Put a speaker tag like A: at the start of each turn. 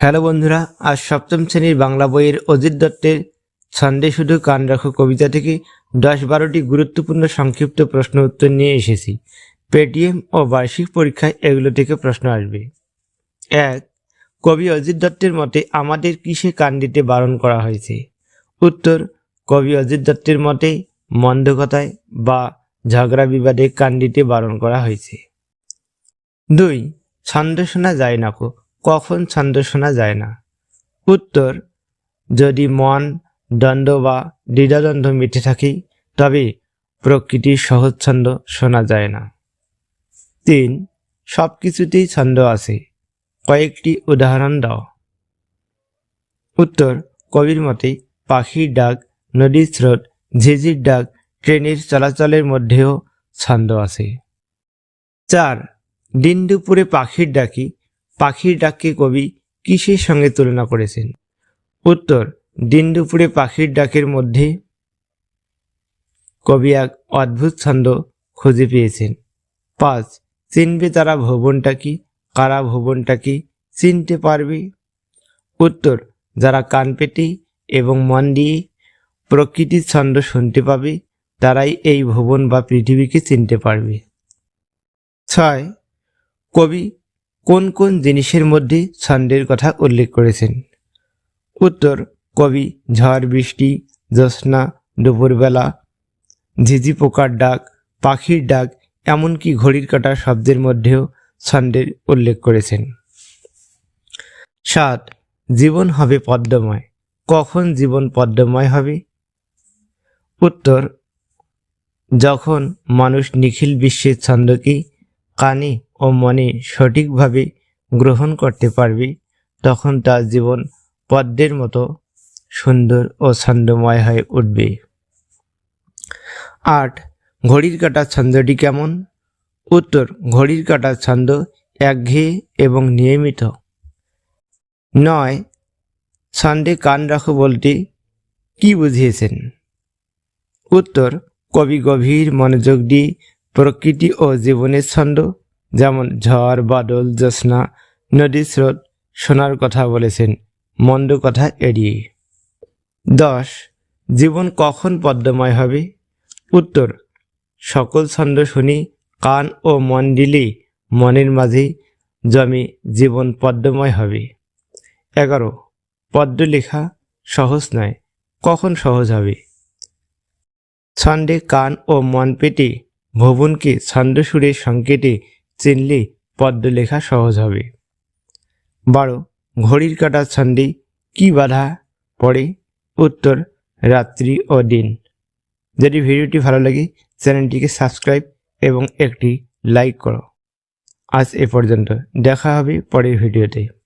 A: Hello বন্ধুরা, আজ সপ্তম শ্রেণির বাংলা বইয়ের অজিত দত্তের ছন্দে শুধু কান রাখো কবিতা থেকে দশ বারোটি গুরুত্বপূর্ণ সংক্ষিপ্ত প্রশ্ন উত্তর নিয়ে এসেছি। পেটিএম ও বার্ষিক পরীক্ষায় এগুলো থেকে প্রশ্ন আসবে। এক, কবি অজিত দত্তের মতে আমাদের কিসে কান দিতে বারণ করা হয়েছে? উত্তর, কবি অজিত দত্তের মতে মন্দ কথায় বা ঝগড়া বিবাদে কান দিতে বারণ করা হয়েছে। দুই, ছন্দ শোনা যায় না কো। কখন ছন্দ শোনা যায় না। উত্তর, যদি মন, দ্বন্দ্ব বা দ্বিধাদ্বন্দ্ব মিটে থাকে, তবে প্রকৃতির সহজ ছন্দ শোনা যায় না। তিন সব কিছুতেই ছন্দ আছে। কয়েকটি উদাহরণ দাও। উত্তর, কবির মতে পাখির ডাক, নদীর স্রোত, ঝিঝির ডাক, ট্রেনের চলাচলের মধ্যেও ছন্দ আছে। চার, দিন দুপুরে পাখির ডাকি পাখির ডাককে কবি কিসের সঙ্গে তুলনা করেছেন? উত্তর, দিন দুপুরে পাখির ডাকের মধ্যে কবি এক অদ্ভুত ছন্দ খুঁজে পেয়েছেন। পাঁচ, চিনবে তারা ভবনটা কি? কারা ভবনটা কি? চিনতে পারবে? উত্তর, যারা কান পেতে এবং মন দিয়ে প্রকৃতির ছন্দ শুনতে পাবে, তারাই এই ভবন বা পৃথিবীকে চিনতে পারবে। ছয়, কবি কোন কোন জিনিসের মধ্যে ছন্দের কথা উল্লেখ করেছেন? উত্তর, কবি, ঝড়, বৃষ্টি, জ্যোৎস্না, দুপুরবেলা, ঝিঝি পোকার ডাক, পাখির ডাক, এমনকি ঘড়ির কাঁটা শব্দের মধ্যেও ছন্দের উল্লেখ করেছেন। সাত, জীবন হবে পদ্মময়। কখন জীবন পদ্মময় হবে? উত্তর, যখন মানুষ নিখিল বিশ্বের ছন্দকে কানে ও মনে সঠিকভাবে গ্রহণ করতে পারবে, তখন তার জীবন পদ্মের মতো সুন্দর ও ছন্দময় হয়ে উঠবে। আট, ঘড়ির কাটার ছন্দটি কেমন? উত্তর, ঘড়ির কাটার ছন্দ একঘেয়ে এবং নিয়মিত। নয়, ছন্দে কান রাখো বলতে কি বুঝিয়েছেন? উত্তর, কবি গভীর মনোযোগ দিয়ে প্রকৃতি ও জীবনের ছন্দ, যেমন ঝড়, বাদল, জ্যোৎস্না, নদীর স্রোত শোনার কথা বলেছেন, মন্দ কথা এড়িয়ে। দশ, জীবন কখন পদ্মময় হবে? উত্তর, সকল ছন্দ শুনি, কান ও মন দিলে মনের মাঝে জমে জীবন পদ্মময় হবে। এগারো পদ্ম লেখা সহজ নয়, কখন সহজ হবে? ছন্দে কান ও মন পেটে ভবনকে ছন্দসুরের সংকেতে চিনলে পদ্ম লেখা সহজ হবে। বারো, ঘড়ির কাটার ছন্দে কি বাধা পড়ে? উত্তর, রাত্রি ও দিন। যদি ভিডিওটি ভালো লাগে, চ্যানেলটিকে সাবস্ক্রাইব এবং একটি লাইক করো। আজ এ পর্যন্ত। দেখা হবে পরের ভিডিওতে।